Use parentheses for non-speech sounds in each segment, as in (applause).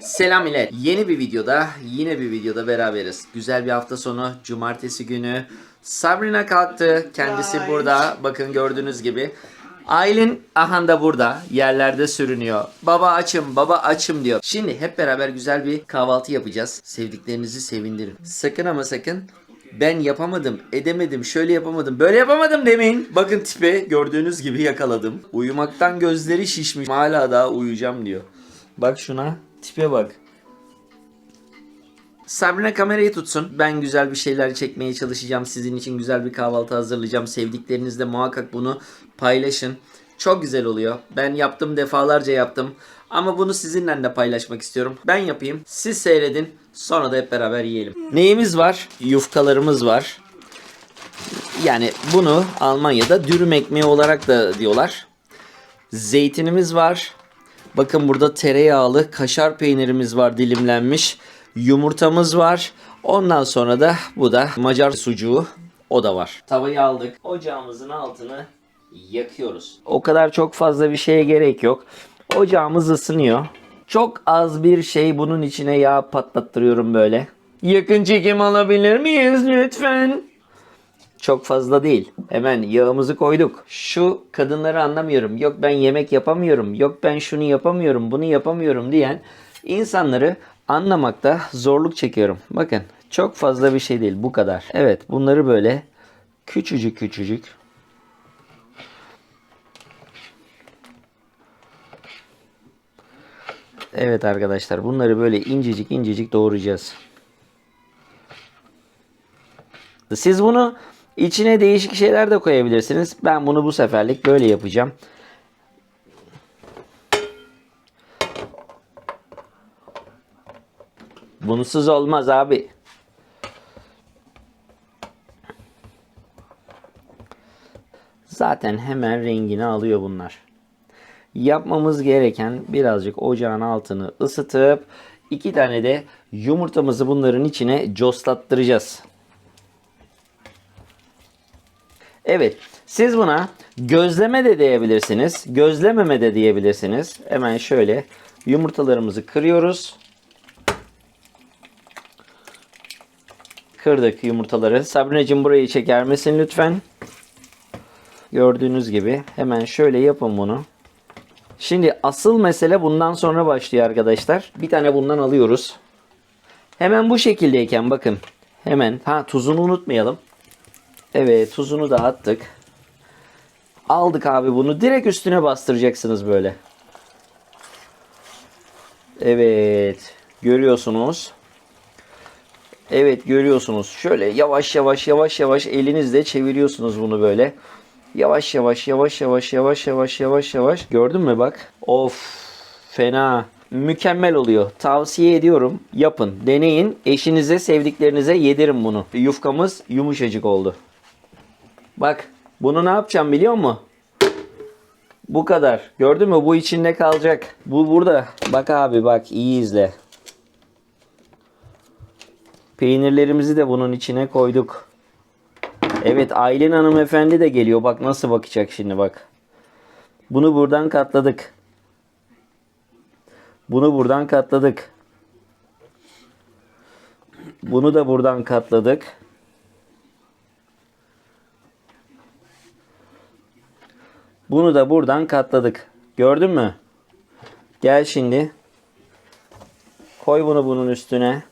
Selam millet. Yeni bir videoda, yine bir videoda beraberiz. Güzel bir hafta sonu, cumartesi günü. Sabrina kalktı. Kendisi burada. Bakın gördüğünüz gibi. Aylin Ahan da burada. Yerlerde sürünüyor. Baba açım, baba açım diyor. Şimdi hep beraber güzel bir kahvaltı yapacağız. Sevdiklerinizi sevindirin. Sakın ama sakın ben yapamadım, edemedim, şöyle yapamadım, böyle yapamadım demeyin. Bakın tipe gördüğünüz gibi yakaladım. Uyumaktan gözleri şişmiş. Hala daha uyuyacağım diyor. Bak şuna. Tipe bak. Sabrina kamerayı tutsun. Ben güzel bir şeyler çekmeye çalışacağım. Sizin için güzel bir kahvaltı hazırlayacağım. Sevdiklerinizle muhakkak bunu paylaşın. Çok güzel oluyor. Ben yaptım defalarca yaptım. Ama bunu sizinle de paylaşmak istiyorum. Ben yapayım. Siz seyredin. Sonra da hep beraber yiyelim. Neyimiz var? Yufkalarımız var. Yani bunu Almanya'da dürüm ekmeği olarak da diyorlar. Zeytinimiz var. Bakın burada tereyağlı kaşar peynirimiz var dilimlenmiş. Yumurtamız var. Ondan sonra da bu da Macar sucuğu. O da var. Tavayı aldık. Ocağımızın altını yakıyoruz. O kadar çok fazla bir şeye gerek yok. Ocağımız ısınıyor. Çok az bir şey bunun içine yağ patlattırıyorum böyle. Yakın çekim alabilir miyiz lütfen? Çok fazla değil. Hemen yağımızı koyduk. Şu kadınları anlamıyorum. Yok ben yemek yapamıyorum. Yok ben şunu yapamıyorum, bunu yapamıyorum diyen insanları anlamakta zorluk çekiyorum. Bakın çok fazla bir şey değil bu kadar. Evet bunları böyle küçücük küçücük Evet arkadaşlar bunları böyle incecik incecik doğrayacağız. Siz bunu içine değişik şeyler de koyabilirsiniz. Ben bunu bu seferlik böyle yapacağım. Bunsuz olmaz abi. Zaten hemen rengini alıyor bunlar. Yapmamız gereken birazcık ocağın altını ısıtıp iki tane de yumurtamızı bunların içine coslattıracağız. Evet. Siz buna gözleme de diyebilirsiniz. Gözlememe de diyebilirsiniz. Hemen şöyle yumurtalarımızı kırıyoruz. Kırdık yumurtaları. Sabrinacığım burayı çeker misin lütfen? Gördüğünüz gibi hemen şöyle yapın bunu. Şimdi asıl mesele bundan sonra başlıyor arkadaşlar. Bir tane bundan alıyoruz. Hemen bu şekildeyken bakın. Hemen ha tuzunu unutmayalım. Evet tuzunu da attık. Aldık abi bunu. Direkt üstüne bastıracaksınız böyle. Evet. Görüyorsunuz. Evet görüyorsunuz. Şöyle yavaş yavaş yavaş yavaş elinizle çeviriyorsunuz bunu böyle. Yavaş yavaş yavaş yavaş yavaş yavaş yavaş yavaş. Gördün mü bak? Of fena. Mükemmel oluyor. Tavsiye ediyorum. Yapın. Deneyin. Eşinize, sevdiklerinize yedirin bunu. Yufkamız yumuşacık oldu. Bak bunu ne yapacağım biliyor musun? Bu kadar. Gördün mü? Bu içinde kalacak. Bu burada. Bak abi bak iyi izle. Peynirlerimizi de bunun içine koyduk. Evet Aylin hanımefendi de geliyor. Bak nasıl bakacak şimdi bak. Bunu buradan katladık. Bunu buradan katladık. Bunu da buradan katladık. Bunu da buradan katladık. Gördün mü? Gel şimdi. Koy bunu bunun üstüne.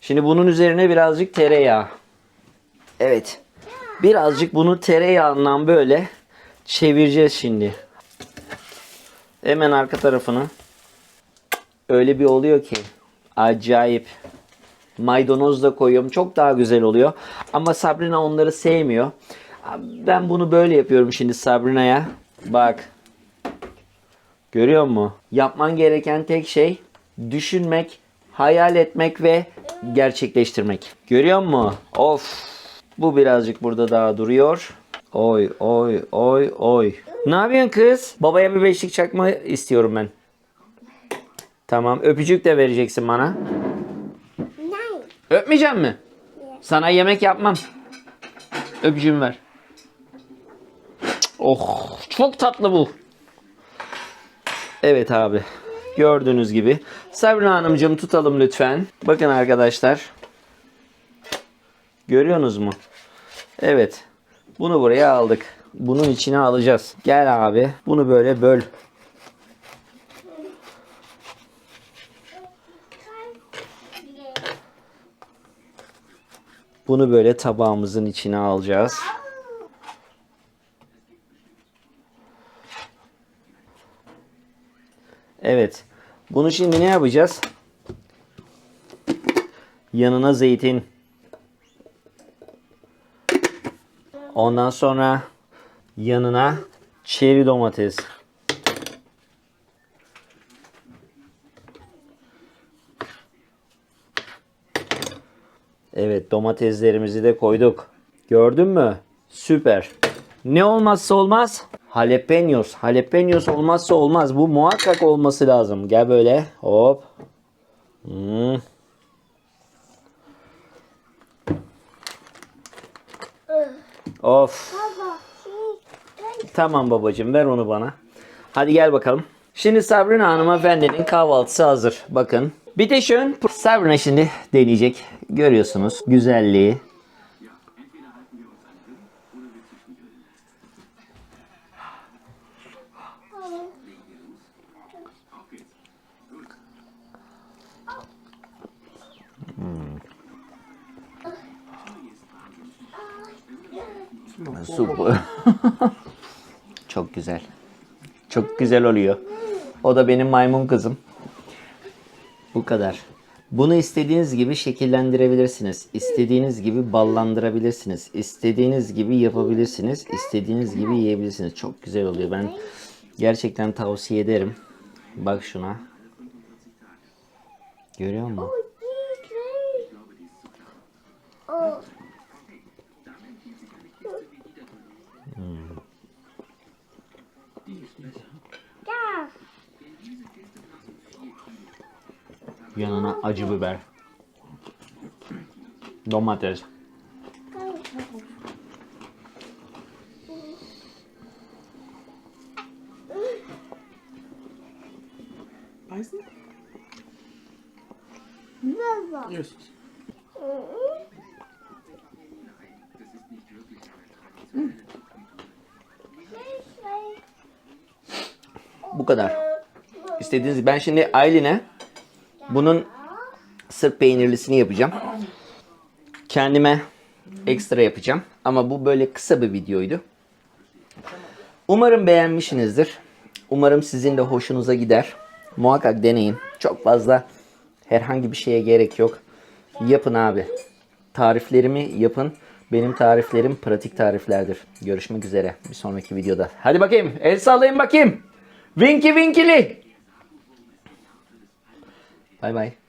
Şimdi bunun üzerine birazcık tereyağı. Evet. Birazcık bunu tereyağından böyle çevireceğiz şimdi. Hemen arka tarafını. Öyle bir oluyor ki. Acayip. Maydanoz da koyuyorum. Çok daha güzel oluyor. Ama Sabrina onları sevmiyor. Ben bunu böyle yapıyorum şimdi Sabrina'ya. Bak. Görüyor musun? Yapman gereken tek şey düşünmek, hayal etmek ve gerçekleştirmek. Görüyor musun? Of. Bu birazcık burada daha duruyor. Oy oy oy oy. Ne yapıyorsun kız? Babaya bir beşlik çakma istiyorum ben. Tamam. Öpücük de vereceksin bana. Öpmeyecek mi? Sana yemek yapmam. Öpücüğümü ver. Oh çok tatlı bu. Evet abi. Gördüğünüz gibi. Sabrina Hanımcığım tutalım lütfen. Bakın arkadaşlar. Görüyorsunuz mu? Evet. Bunu buraya aldık. Bunun içine alacağız. Gel abi. Bunu böyle böl. Bunu böyle tabağımızın içine alacağız. Evet. Bunu şimdi ne yapacağız? Yanına zeytin. Ondan sonra yanına çeri domates. Evet domateslerimizi de koyduk. Gördün mü? Süper. Ne olmazsa olmaz? Jalapenos. Jalapenos olmazsa olmaz. Bu muhakkak olması lazım. Gel böyle. Hop. Hmm. Of. Tamam babacığım ver onu bana. Hadi gel bakalım. Şimdi Sabrina hanımefendinin kahvaltısı hazır. Bakın. Bir de şön Sabrina şimdi deneyecek. Görüyorsunuz güzelliği. Super. (laughs) Çok güzel. Çok güzel oluyor. O da benim maymun kızım. Bu kadar. Bunu istediğiniz gibi şekillendirebilirsiniz. İstediğiniz gibi ballandırabilirsiniz. İstediğiniz gibi yapabilirsiniz. İstediğiniz gibi yiyebilirsiniz. Çok güzel oluyor. Ben gerçekten tavsiye ederim. Bak şuna. Görüyor musun? Oh. Gel. Yanına acı biber. Domates. Beißen? Yes. Bu kadar. İstediğiniz ben şimdi Aylin'e bunun sırf peynirlisini yapacağım. Kendime ekstra yapacağım. Ama bu böyle kısa bir videoydu. Umarım beğenmişsinizdir. Umarım sizin de hoşunuza gider. Muhakkak deneyin. Çok fazla herhangi bir şeye gerek yok. Yapın abi. Tariflerimi yapın. Benim tariflerim pratik tariflerdir. Görüşmek üzere bir sonraki videoda. Hadi bakayım. El sallayın bakayım. Winky Winkily. 拜拜。